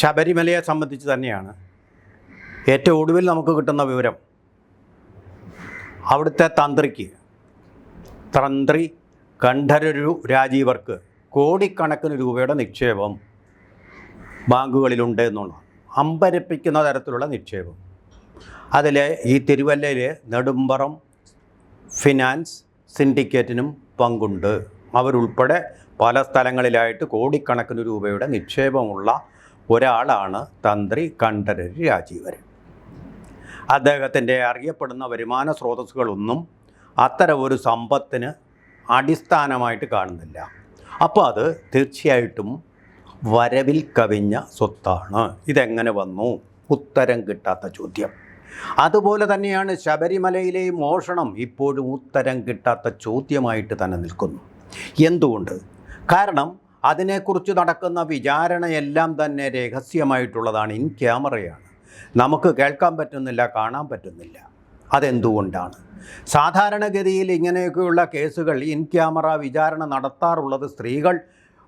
ശബരിമലയെ സംബന്ധിച്ച് തന്നെയാണ് ഏറ്റവും ഒടുവിൽ നമുക്ക് കിട്ടുന്ന വിവരം. അവിടുത്തെ തന്ത്രിക്ക് തന്ത്രി കണ്ഠരരു രാജീവർക്ക് കോടിക്കണക്കിന് രൂപയുടെ നിക്ഷേപം ബാങ്കുകളിലുണ്ട് എന്നുള്ള അമ്പരപ്പിക്കുന്ന തരത്തിലുള്ള നിക്ഷേപം. അതിൽ ഈ തിരുവല്ലയിലെ നെടുമ്പറം ഫിനാൻസ് സിൻഡിക്കേറ്റിനും പങ്കുണ്ട്. അവരുൾപ്പെടെ പല സ്ഥലങ്ങളിലായിട്ട് കോടിക്കണക്കിന് രൂപയുടെ നിക്ഷേപമുള്ള ഒരാളാണ് തന്ത്രി കണ്ഠരര് രാജീവരൻ. അദ്ദേഹത്തിന്റെ അറിയപ്പെടുന്ന വരുമാന സ്രോതസ്സുകളൊന്നും അത്തരം ഒരു സമ്പത്തിന് അടിസ്ഥാനമായിട്ട് കാണുന്നില്ല. അപ്പോൾ അത് തീർച്ചയായിട്ടും വരവിൽ കവിഞ്ഞ സ്വത്താണ്. ഇതെങ്ങനെ വന്നു? ഉത്തരം കിട്ടാത്ത ചോദ്യം. അതുപോലെ തന്നെയാണ് ശബരിമലയിലെ മോഷണം ഇപ്പോഴും ഉത്തരം കിട്ടാത്ത ചോദ്യമായിട്ട് തന്നെ നിൽക്കുന്നു. എന്തുകൊണ്ട്? കാരണം അതിനെക്കുറിച്ച് നടക്കുന്ന വിചാരണയെല്ലാം തന്നെ രഹസ്യമായിട്ടുള്ളതാണ് ഇൻ ക്യാമറയാണ്. നമുക്ക് കേൾക്കാൻ പറ്റുന്നില്ല കാണാൻ പറ്റുന്നില്ല. അതെന്തുകൊണ്ടാണ്? സാധാരണഗതിയിൽ ഇങ്ങനെയൊക്കെയുള്ള കേസുകൾ ഇൻ ക്യാമറ വിചാരണ നടത്താറുള്ളത് സ്ത്രീകൾ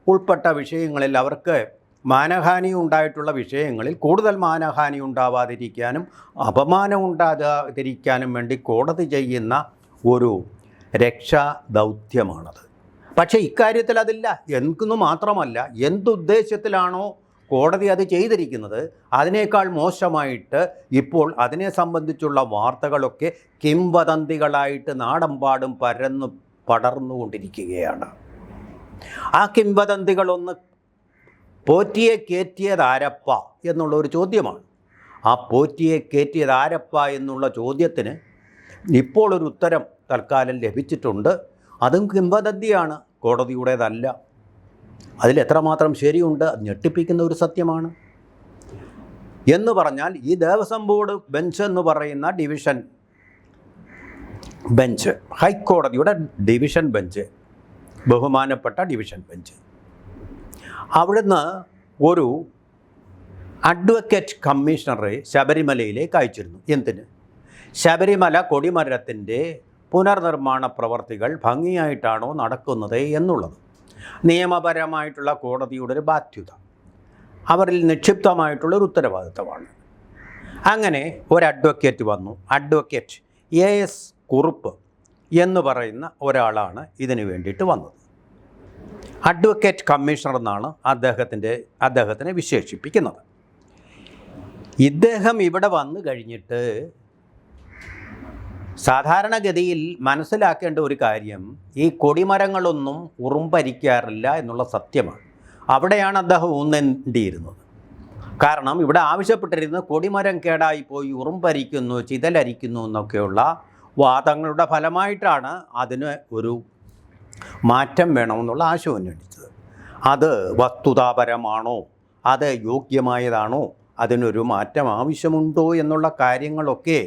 ഉൾപ്പെട്ട വിഷയങ്ങളിൽ അവർക്ക് മാനഹാനി ഉണ്ടായിട്ടുള്ള വിഷയങ്ങളിൽ കൂടുതൽ മാനഹാനി ഉണ്ടാവാതിരിക്കാനും അപമാനം ഉണ്ടാകാതിരിക്കാനും വേണ്ടി കോടതി ചെയ്യുന്ന ഒരു രക്ഷാ ദൗത്യമാണത് പക്ഷേ ഇക്കാര്യത്തിൽ അതില്ല. എന്തെന്ന് മാത്രമല്ല എന്തുദ്ദേശത്തിലാണോ കോടതി അത് ചെയ്തിരിക്കുന്നത് അതിനേക്കാൾ മോശമായിട്ട് ഇപ്പോൾ അതിനെ സംബന്ധിച്ചുള്ള വാർത്തകളൊക്കെ കിംവദന്തികളായിട്ട് നാടമ്പാടും പരന്നു പടർന്നുകൊണ്ടിരിക്കുകയാണ്. ആ കിംവദന്തികളൊന്ന് പോറ്റിയെ കയറ്റിയത് ആരപ്പ എന്നുള്ള ഒരു ചോദ്യമാണ്. ആ പോറ്റിയെ കയറ്റിയത് ആരപ്പ എന്നുള്ള ചോദ്യത്തിന് ഇപ്പോൾ ഒരു ഉത്തരം തൽക്കാലം ലഭിച്ചിട്ടുണ്ട്. അതും കിംവദന്തിയാണ് കോടതിയുടേതല്ല. അതിൽ എത്രമാത്രം ശരിയുണ്ട് അത് ഞെട്ടിപ്പിക്കുന്ന ഒരു സത്യമാണ്. എന്ന് പറഞ്ഞാൽ ഈ ദേവസ്വം ബോർഡ് ബെഞ്ച് എന്ന് പറയുന്ന ഡിവിഷൻ ബെഞ്ച് ഹൈക്കോടതിയുടെ ഡിവിഷൻ ബെഞ്ച് ബഹുമാനപ്പെട്ട ഡിവിഷൻ ബെഞ്ച്. അവിടുന്ന് ഒരു അഡ്വക്കേറ്റ് കമ്മീഷണറെ ശബരിമലയിലേക്ക് അയച്ചിരുന്നു. എന്തിന്? ശബരിമല കൊടിമരത്തിന്റെ പുനർനിർമ്മാണ പ്രവർത്തികൾ ഭംഗിയായിട്ടാണോ നടക്കുന്നത് എന്നുള്ളത്. നിയമപരമായിട്ടുള്ള കോടതിയുടെ ഒരു ബാധ്യത. അവരിൽ നിക്ഷിപ്തമായിട്ടുള്ള ഒരു ഉത്തരവാദിത്തമാണ്. അങ്ങനെ ഒരു അഡ്വക്കേറ്റ് വന്നു. അഡ്വക്കേറ്റ് എ എസ് കുറുപ്പ് എന്ന് പറയുന്ന ഒരാളാണ് ഇതിനു വേണ്ടിയിട്ട് വന്നത്. അഡ്വക്കേറ്റ് കമ്മീഷണർ എന്നാണ് അദ്ദേഹത്തിന്റെ അദ്ദേഹത്തിനെ വിശേഷിപ്പിക്കുന്നത്. ഇദ്ദേഹം ഇവിടെ വന്നു കഴിഞ്ഞിട്ട് സാധാരണഗതിയിൽ മനസ്സിലാക്കേണ്ട ഒരു കാര്യം ഈ കൊടിമരങ്ങളൊന്നും ഉറുമ്പരിക്കാറില്ല എന്നുള്ള സത്യമാണ്. അവിടെയാണ് അദ്ദേഹം ഊന്നേണ്ടിയിരുന്നത്. കാരണം ഇവിടെ ആവശ്യപ്പെട്ടിരുന്നത് കൊടിമരം കേടായി പോയി ഉറുമ്പരിക്കുന്നു ചിതലരിക്കുന്നു എന്നൊക്കെയുള്ള വാദങ്ങളുടെ ഫലമായിട്ടാണ് അതിന് ഒരു മാറ്റം വേണമെന്നുള്ള ആശയം ഉന്നയിച്ചത്. അത് വസ്തുതാപരമാണോ? അത് യോഗ്യമായതാണോ? അതിനൊരു മാറ്റം ആവശ്യമുണ്ടോ എന്നുള്ള കാര്യങ്ങളൊക്കെ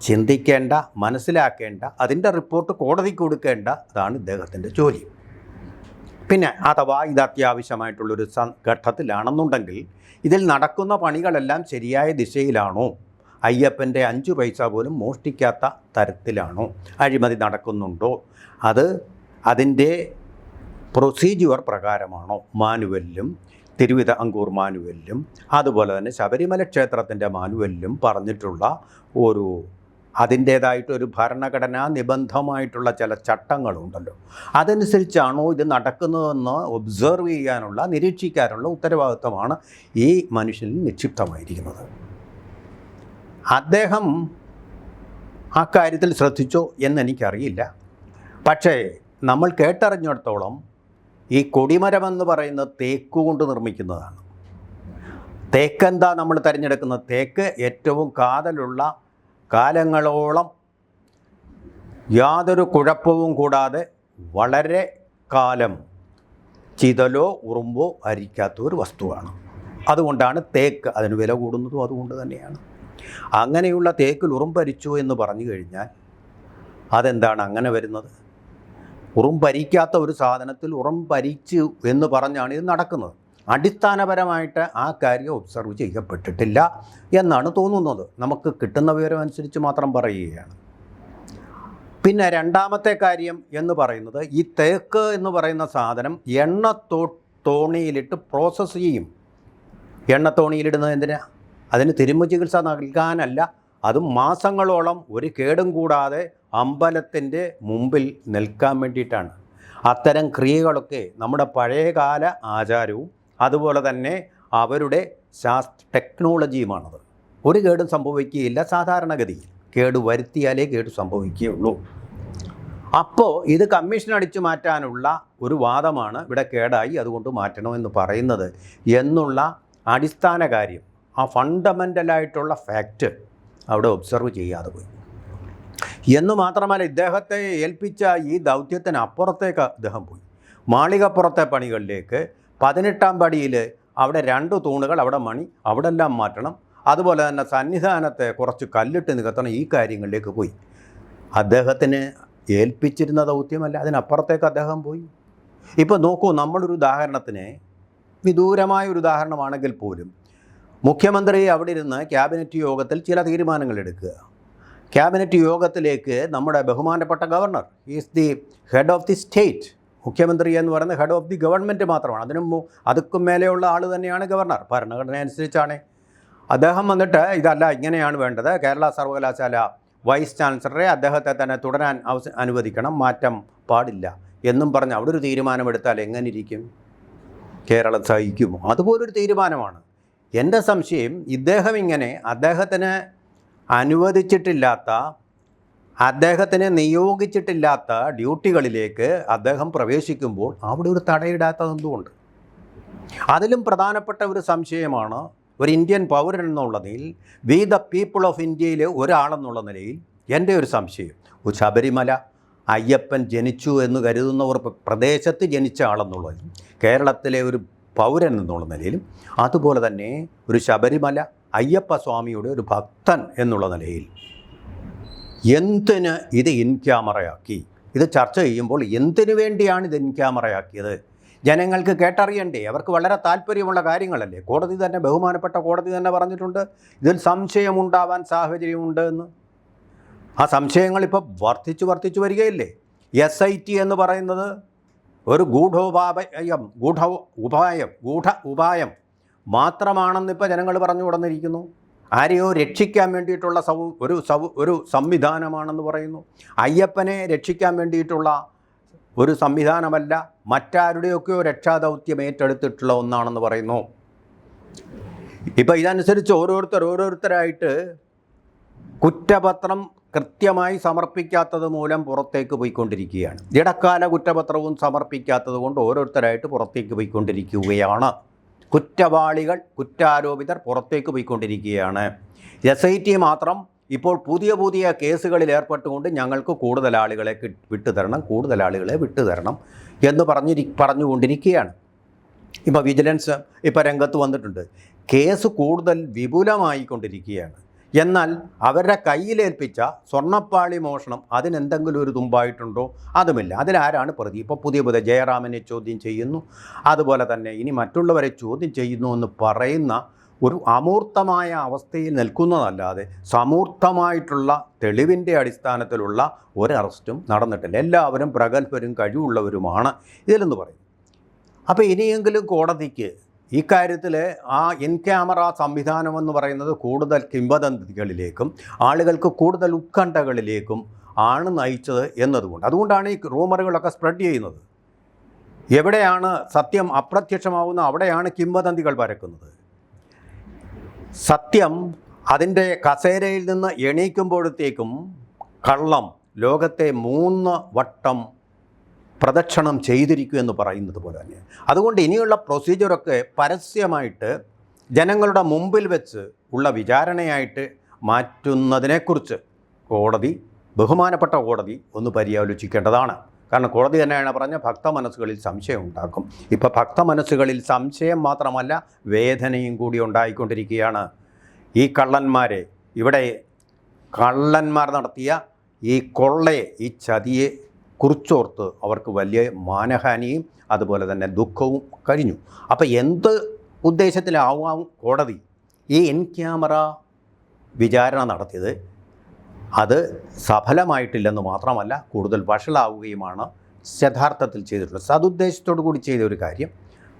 ചിന്തിക്കേണ്ട മനസ്സിലാക്കേണ്ട അതിന്റെ റിപ്പോർട്ട് കോടതി കൊടുക്കേണ്ട അതാണ് ഇദ്ദേഹത്തിന്റെ ജോലി. പിന്നെ അഥവാ ഇത് അത്യാവശ്യമായിട്ടുള്ളൊരു ഘട്ടത്തിലാണെന്നുണ്ടെങ്കിൽ ഇതിൽ നടക്കുന്ന പണികളെല്ലാം ശരിയായ ദിശയിലാണോ? അയ്യപ്പന്റെ അഞ്ച് പൈസ പോലും മോഷ്ടിക്കാത്ത തരത്തിലാണോ? അഴിമതി നടക്കുന്നുണ്ടോ? അത് അതിന്റെ പ്രൊസീജിയർ പ്രകാരമാണോ? മാനുവലിലും തിരുവിതാംകൂർ മാനുവലിലും അതുപോലെ തന്നെ ശബരിമല ക്ഷേത്രത്തിന്റെ മാനുവലിലും പറഞ്ഞിട്ടുള്ള ഒരു അതിന്റേതായിട്ടൊരു ഭരണഘടനാ നിബന്ധമായിട്ടുള്ള ചില ചട്ടങ്ങളുണ്ടല്ലോ. അതനുസരിച്ചാണോ ഇത് നടക്കുന്നതെന്ന് ഒബ്സർവ് ചെയ്യാനുള്ള നിരീക്ഷിക്കാനുള്ള ഉത്തരവാദിത്വമാണ് ഈ മനുഷ്യനിൽ നിക്ഷിപ്തമായിരിക്കുന്നത്. അദ്ദേഹം ആ കാര്യത്തിൽ ശ്രദ്ധിച്ചോ എന്നെനിക്കറിയില്ല. പക്ഷേ നമ്മൾ കേട്ടറിഞ്ഞിടത്തോളം ഈ കൊടിമരമെന്ന് പറയുന്ന തേക്ക് കൊണ്ട് നിർമ്മിക്കുന്നതാണ്. തേക്കെന്താ നമ്മൾ തിരഞ്ഞെടുക്കുന്നത് തേക്ക്? ഏറ്റവും കാതലുള്ള കാലങ്ങളോളം യാതൊരു കുഴപ്പവും കൂടാതെ വളരെ കാലം ചിതലോ ഉറുമ്പോ അരിക്കാത്ത ഒരു വസ്തുവാണ്. അതുകൊണ്ടാണ് തേക്ക് അതിന് വില കൂടുന്നതും അതുകൊണ്ട് തന്നെയാണ്. അങ്ങനെയുള്ള തേക്കിൽ ഉറുമ്പരിച്ചു എന്ന് പറഞ്ഞു കഴിഞ്ഞാൽ അതെന്താണ് അങ്ങനെ വരുന്നത്? ഉറുമ്പരിക്കാത്ത ഒരു സാധനത്തിൽ ഉറുമ്പരിച്ചു എന്ന് പറഞ്ഞാണ് ഇത് നടക്കുന്നത്. അടിസ്ഥാനപരമായിട്ട് ആ കാര്യം ഒബ്സർവ് ചെയ്യപ്പെട്ടിട്ടില്ല എന്നാണ് തോന്നുന്നത്. നമുക്ക് കിട്ടുന്ന വിവരം അനുസരിച്ച് മാത്രം പറയുകയാണ്. പിന്നെ രണ്ടാമത്തെ കാര്യം എന്ന് പറയുന്നത് ഈ തേക്ക് എന്ന് പറയുന്ന സാധനം എണ്ണ തോ തോണിയിലിട്ട് പ്രോസസ്സ് ചെയ്യും. എണ്ണ തോണിയിലിടുന്നത് എന്തിനാ? അതിന് തിരുമ്പ് ചികിത്സ നൽകാനല്ല. അതും മാസങ്ങളോളം ഒരു കേടും കൂടാതെ അമ്പലത്തിന്റെ മുമ്പിൽ നിൽക്കാൻ വേണ്ടിയിട്ടാണ്. അത്തരം ക്രിയകളൊക്കെ നമ്മുടെ പഴയകാല ആചാരവും അതുപോലെ തന്നെ അവരുടെ ശാസ്ത്ര ടെക്നോളജിയുമാണത്. ഒരു കേടും സംഭവിക്കുകയില്ല സാധാരണഗതിയിൽ. കേട് വരുത്തിയാലേ കേട് സംഭവിക്കുകയുള്ളൂ. അപ്പോൾ ഇത് കമ്മീഷൻ അടിച്ചു മാറ്റാനുള്ള ഒരു വാദമാണ് ഇവിടെ കേടായി അതുകൊണ്ട് മാറ്റണമെന്ന് പറയുന്നത് എന്നുള്ള അടിസ്ഥാന കാര്യം ആ ഫണ്ടമെന്റലായിട്ടുള്ള ഫാക്റ്റ് അവിടെ ഒബ്സർവ് ചെയ്യാതെ പോയി. എന്ന് മാത്രമല്ല ഇദ്ദേഹത്തെ ഏൽപ്പിച്ച ഈ ദൗത്യത്തിന് അപ്പുറത്തേക്ക് അദ്ദേഹം പോയി. മാളികപ്പുറത്തെ പണികളിലേക്ക് പതിനെട്ടാം പടിയിൽ അവിടെ രണ്ട് തൂണുകൾ അവിടെ മണി അവിടെ എല്ലാം മാറ്റണം. അതുപോലെ തന്നെ സന്നിധാനത്തെ കുറച്ച് കല്ലിട്ട് നികത്തണം ഈ കാര്യങ്ങളിലേക്ക് പോയി. അദ്ദേഹത്തിന് ഏൽപ്പിച്ചിരുന്ന ദൗത്യമല്ല അതിനപ്പുറത്തേക്ക് അദ്ദേഹം പോയി. ഇപ്പോൾ നോക്കൂ നമ്മളൊരു ഉദാഹരണത്തിന് വിദൂരമായ ഒരു ഉദാഹരണമാണെങ്കിൽ പോലും മുഖ്യമന്ത്രി അവിടെ ഇരുന്ന് ക്യാബിനറ്റ് യോഗത്തിൽ ചില തീരുമാനങ്ങൾ എടുക്കുക. ക്യാബിനറ്റ് യോഗത്തിലേക്ക് നമ്മുടെ ബഹുമാനപ്പെട്ട governor is the head of the state മുഖ്യമന്ത്രി എന്ന് പറയുന്നത് ഹെഡ് ഓഫ് ദി ഗവൺമെന്റ് മാത്രമാണ്. അതിനും അതുക്കും മേലെയുള്ള ആൾ തന്നെയാണ് ഗവർണർ ഭരണഘടന അനുസരിച്ചാണ്. അദ്ദേഹം വന്നിട്ട് ഇതല്ല ഇങ്ങനെയാണ് വേണ്ടത്. കേരള സർവകലാശാല വൈസ് ചാൻസലറെ അദ്ദേഹത്തെ തന്നെ തുടരാൻ അവസ അനുവദിക്കണം. മാറ്റം പാടില്ല എന്നും പറഞ്ഞ് അവിടെ ഒരു തീരുമാനമെടുത്താൽ എങ്ങനെ ഇരിക്കും കേരളം സഹിക്കുമോ? അതുപോലൊരു തീരുമാനമാണ്. എന്റെ സംശയം ഇദ്ദേഹം ഇങ്ങനെ അദ്ദേഹത്തിന് അനുവദിച്ചിട്ടില്ലാത്ത അദ്ദേഹത്തിനെ നിയോഗിച്ചിട്ടില്ലാത്ത ഡ്യൂട്ടികളിലേക്ക് അദ്ദേഹം പ്രവേശിക്കുമ്പോൾ അവിടെ ഒരു തടയിടാത്തത് എന്തുകൊണ്ട്? അതിലും പ്രധാനപ്പെട്ട ഒരു സംശയമാണ് ഒരു ഇന്ത്യൻ പൗരൻ എന്നുള്ള നിലയിൽ വി ദ പീപ്പിൾ ഓഫ് ഇന്ത്യയിലെ ഒരാളെന്നുള്ള നിലയിൽ എന്റെ ഒരു സംശയം. ശബരിമല അയ്യപ്പൻ ജനിച്ചു എന്ന് കരുതുന്ന ഒരു പ്ര- പ്രദേശത്ത് ജനിച്ച ആളെന്നുള്ളതിൽ കേരളത്തിലെ ഒരു പൗരൻ എന്നുള്ള നിലയിലും അതുപോലെ തന്നെ ഒരു ശബരിമല അയ്യപ്പ സ്വാമിയുടെ ഒരു ഭക്തൻ എന്നുള്ള നിലയിൽ എന്തിന് ഇത് ഇൻ ക്യാമറയാക്കി? ഇത് ചർച്ച ചെയ്യുമ്പോൾ എന്തിനു വേണ്ടിയാണ് ഇത് ഇൻ ക്യാമറയാക്കിയത്? ജനങ്ങൾക്ക് കേട്ടറിയണ്ടേ? അവർക്ക് വളരെ താല്പര്യമുള്ള കാര്യങ്ങളല്ലേ? കോടതി തന്നെ ബഹുമാനപ്പെട്ട കോടതി തന്നെ പറഞ്ഞിട്ടുണ്ട് ഇതിൽ സംശയമുണ്ടാവാൻ സാഹചര്യമുണ്ട് എന്ന്. ആ സംശയങ്ങൾ ഇപ്പോൾ വർദ്ധിച്ചു വർദ്ധിച്ചു വരികയില്ലേ? എസ് ഐ ടി എന്ന് പറയുന്നത് ഒരു ഗൂഢോപായം ഗൂഢ ഉപായം ഗൂഢ ഉപായം മാത്രമാണെന്നിപ്പോൾ ജനങ്ങൾ പറഞ്ഞു കൊടുന്നിരിക്കുന്നു ആരെയോ രക്ഷിക്കാൻ വേണ്ടിയിട്ടുള്ള സൗ ഒരു സൗ ഒരു സംവിധാനമാണെന്ന് പറയുന്നു. അയ്യപ്പനെ രക്ഷിക്കാൻ വേണ്ടിയിട്ടുള്ള ഒരു സംവിധാനമല്ല മറ്റാരുടെയൊക്കെയോ രക്ഷാദൗത്യം ഏറ്റെടുത്തിട്ടുള്ള ഒന്നാണെന്ന് പറയുന്നു. ഇപ്പം ഇതനുസരിച്ച് ഓരോരുത്തർ ഓരോരുത്തരായിട്ട് കുറ്റപത്രം കൃത്യമായി സമർപ്പിക്കാത്തത് മൂലം പുറത്തേക്ക് പോയിക്കൊണ്ടിരിക്കുകയാണ്. ഇടക്കാല കുറ്റപത്രവും സമർപ്പിക്കാത്തത് കൊണ്ട് ഓരോരുത്തരായിട്ട് പുറത്തേക്ക് പോയിക്കൊണ്ടിരിക്കുകയാണ്. കുറ്റവാളികൾ കുറ്റാരോപിതർ പുറത്തേക്ക് പോയിക്കൊണ്ടിരിക്കുകയാണ്. എസ് ഐ ടി മാത്രം ഇപ്പോൾ പുതിയ പുതിയ കേസുകളിൽ ഏർപ്പെട്ടുകൊണ്ട് ഞങ്ങൾക്ക് കൂടുതൽ ആളുകളെ വിട്ടുതരണം കൂടുതൽ ആളുകളെ വിട്ടുതരണം എന്ന് പറഞ്ഞിരി പറഞ്ഞുകൊണ്ടിരിക്കുകയാണ്. ഇപ്പോൾ വിജിലൻസ് ഇപ്പോൾ രംഗത്ത് വന്നിട്ടുണ്ട്. കേസ് കൂടുതൽ വിപുലമായിക്കൊണ്ടിരിക്കുകയാണ്. എന്നാൽ അവരുടെ കയ്യിലേൽപ്പിച്ച സ്വർണപ്പാളി മോഷണം അതിനെന്തെങ്കിലും ഒരു തുമ്പായിട്ടുണ്ടോ? അതുമില്ല. അതിലാരാണ് പ്രതി? ഇപ്പോൾ പുതിയ പുതിയ ജയറാമനെ ചോദ്യം ചെയ്യുന്നു. അതുപോലെ തന്നെ ഇനി മറ്റുള്ളവരെ ചോദ്യം ചെയ്യുന്നു എന്ന് പറയുന്ന ഒരു അമൂർത്തമായ അവസ്ഥയിൽ നിൽക്കുന്നതല്ലാതെ സമൂർത്തമായിട്ടുള്ള തെളിവിന്റെ അടിസ്ഥാനത്തിലുള്ള ഒരു അറസ്റ്റും നടന്നിട്ടില്ല. എല്ലാവരും പ്രഗത്ഭരും കഴിവുള്ളവരുമാണ് ഇതിലെന്ന് പറയും അപ്പോൾ ഇനിയെങ്കിലും കോടതിക്ക് ഇക്കാര്യത്തിൽ ആ ഇൻ ക്യാമറ സംവിധാനം എന്ന് പറയുന്നത് കൂടുതൽ കിംവദന്തികളിലേക്കും ആളുകൾക്ക് കൂടുതൽ ഉത്കണ്ഠകളിലേക്കും ആണ് നയിച്ചത് എന്നതുകൊണ്ട്. അതുകൊണ്ടാണ് ഈ റൂമറുകളൊക്കെ സ്പ്രെഡ് ചെയ്യുന്നത്. എവിടെയാണ് സത്യം അപ്രത്യക്ഷമാവുന്ന അവിടെയാണ് കിംവദന്തികൾ പരക്കുന്നത്. സത്യം അതിന്റെ കസേരയിൽ നിന്ന് എണീക്കുമ്പോഴത്തേക്കും കള്ളം ലോകത്തെ മൂന്ന് വട്ടം പ്രദക്ഷിണം ചെയ്തിരിക്കൂ എന്ന് പറയുന്നത് പോലെ തന്നെ. അതുകൊണ്ട് ഇനിയുള്ള പ്രൊസീജിയറൊക്കെ പരസ്യമായിട്ട് ജനങ്ങളുടെ മുമ്പിൽ വെച്ച് ഉള്ള വിചാരണയായിട്ട് മാറ്റുന്നതിനെക്കുറിച്ച് കോടതി ബഹുമാനപ്പെട്ട കോടതി ഒന്ന് പര്യാലോചിക്കേണ്ടതാണ്. കാരണം കോടതി തന്നെയാണ് പറഞ്ഞ ഭക്ത മനസ്സുകളിൽ സംശയം ഉണ്ടാക്കും. ഇപ്പോൾ ഭക്ത മനസ്സുകളിൽ സംശയം മാത്രമല്ല വേദനയും കൂടി ഉണ്ടായിക്കൊണ്ടിരിക്കുകയാണ്. ഈ കള്ളന്മാരെ ഇവിടെ കള്ളന്മാർ നടത്തിയ ഈ കൊള്ളയെ ഈ ചതിയെ കുറിച്ചോർത്ത് അവർക്ക് വലിയ മാനഹാനിയും അതുപോലെ തന്നെ ദുഃഖവും കഴിഞ്ഞു. അപ്പോൾ എന്ത് ഉദ്ദേശത്തിലാവാം കോടതി? ഈ എൻ ക്യാമറ വിചാരണ നടത്തിയത് അത് സഫലമായിട്ടില്ലെന്ന് മാത്രമല്ല കൂടുതൽ വഷളാവുകയുമാണ് യഥാർത്ഥത്തിൽ ചെയ്തിട്ടുള്ളത്. സതുദ്ദേശത്തോടു കൂടി ചെയ്ത ഒരു കാര്യം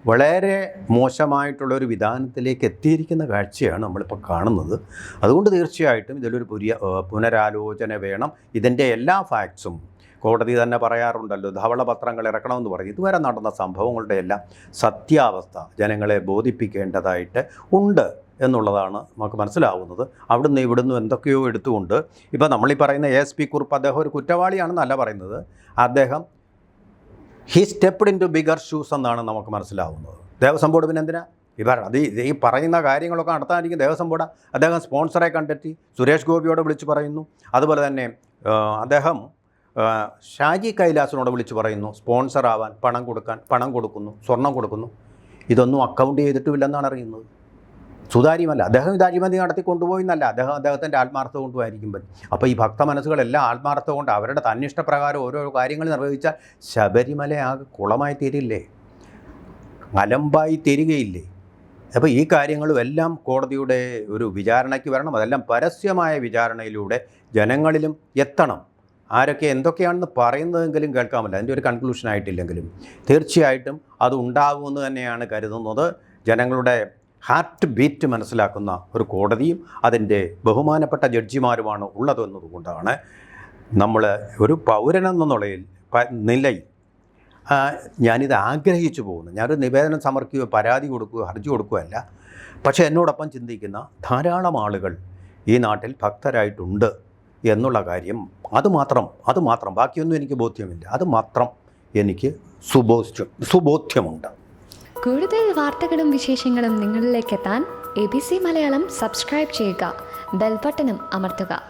വളരെ മോശമായിട്ടുള്ളൊരു വിധാനത്തിലേക്ക് എത്തിയിരിക്കുന്ന കാഴ്ചയാണ് നമ്മളിപ്പോൾ കാണുന്നത്. അതുകൊണ്ട് തീർച്ചയായിട്ടും ഇതിലൊരു പുതിയ പുനരാലോചന വേണം. ഇതിന്റെ എല്ലാ ഫാക്ട്സും കോടതി തന്നെ പറയാറുണ്ടല്ലോ ധവളപത്രങ്ങൾ ഇറക്കണമെന്ന് പറഞ്ഞു ഇതുവരെ നടന്ന സംഭവങ്ങളുടെ എല്ലാം സത്യാവസ്ഥ ജനങ്ങളെ ബോധിപ്പിക്കേണ്ടതായിട്ട് ഉണ്ട് എന്നുള്ളതാണ് നമുക്ക് മനസ്സിലാവുന്നത്. അവിടുന്ന് ഇവിടുന്ന് എന്തൊക്കെയോ എടുത്തുകൊണ്ട് ഇപ്പോൾ നമ്മളീ പറയുന്ന എ എസ് പി കുറുപ്പ് അദ്ദേഹം ഒരു കുറ്റവാളിയാണെന്നല്ല പറയുന്നത്. അദ്ദേഹം he stepped into bigger shoes എന്നാണ് നമുക്ക് മനസ്സിലാവുന്നത്. ദേവസ്വം ബോർഡ് പിന്നെ എന്തിനാ ഇവർ അത് ഈ- പറയുന്ന കാര്യങ്ങളൊക്കെ നടത്താനിരിക്കും ദേവസ്വം ബോർഡ് അദ്ദേഹം സ്പോൺസറെ കണ്ടെത്തി സുരേഷ് ഗോപിയോട് വിളിച്ച് പറയുന്നു. അതുപോലെ തന്നെ അദ്ദേഹം ഷാജി കൈലാസിനോട് വിളിച്ച് പറയുന്നു സ്പോൺസർ ആവാൻ പണം കൊടുക്കാൻ പണം കൊടുക്കുന്നു സ്വർണം കൊടുക്കുന്നു. ഇതൊന്നും അക്കൗണ്ട് ചെയ്തിട്ടുമില്ലെന്നാണ് അറിയുന്നത്. സുതാര്യമല്ല. അദ്ദേഹം ഇത് അഴിമതി നടത്തി കൊണ്ടുപോയി എന്നല്ല. അദ്ദേഹം അദ്ദേഹത്തിന്റെ ആത്മാർത്ഥത കൊണ്ടുമായിരിക്കും പറ്റി അപ്പോൾ ഈ ഭക്ത മനസ്സുകളെല്ലാം ആത്മാർത്ഥത കൊണ്ട് അവരുടെ തന്നിഷ്ടപ്രകാരം ഓരോ കാര്യങ്ങൾ നിർവഹിച്ചാൽ ശബരിമല ആകെ കുളമായി തീരില്ലേ? അലമ്പായി തീരുകയില്ലേ? അപ്പോൾ ഈ കാര്യങ്ങളും എല്ലാം കോടതിയുടെ ഒരു വിചാരണയ്ക്ക് വരണം. അതെല്ലാം പരസ്യമായ വിചാരണയിലൂടെ ജനങ്ങളിലും എത്തണം. ആരൊക്കെ എന്തൊക്കെയാണെന്ന് പറയുന്നതെങ്കിലും കേൾക്കാമല്ല. അതിന്റെ ഒരു കൺക്ലൂഷൻ ആയിട്ടില്ലെങ്കിലും. തീർച്ചയായിട്ടും അത് ഉണ്ടാകുമെന്ന് തന്നെയാണ് കരുതുന്നത്. ജനങ്ങളുടെ ഹാർട്ട് ബീറ്റ് മനസ്സിലാക്കുന്ന ഒരു കോടതിയും അതിന്റെ ബഹുമാനപ്പെട്ട ജഡ്ജിമാരുമാണ് ഉള്ളതെന്നതുകൊണ്ടാണ് നമ്മൾ ഒരു പൗരനെന്ന നിലയിൽ നിലയിൽ ഞാനിത് ആഗ്രഹിച്ചു പോകുന്നു ഞാനൊരു നിവേദനം സമർപ്പിക്കുകയോ പരാതി കൊടുക്കുകയോ ഹർജി കൊടുക്കുകയല്ല. പക്ഷേ എന്നോടൊപ്പം ചിന്തിക്കുന്ന ധാരാളം ആളുകൾ ഈ നാട്ടിൽ ഭക്തരായിട്ടുണ്ട്. എന്നുള്ള കാര്യം അതുമാത്രം അതുമാത്രം ബാക്കിയൊന്നും എനിക്ക് ബോധ്യമില്ല. അതുമാത്രം എനിക്ക് സുബോധ്യം സുബോധ്യമുണ്ട്. കൂടുതൽ വാർത്തകളും വിശേഷങ്ങളും നിങ്ങളിലേക്ക് എത്താൻ A B C Malayalam subscribe ചെയ്യുക. ബെൽബട്ടനും അമർത്തുക.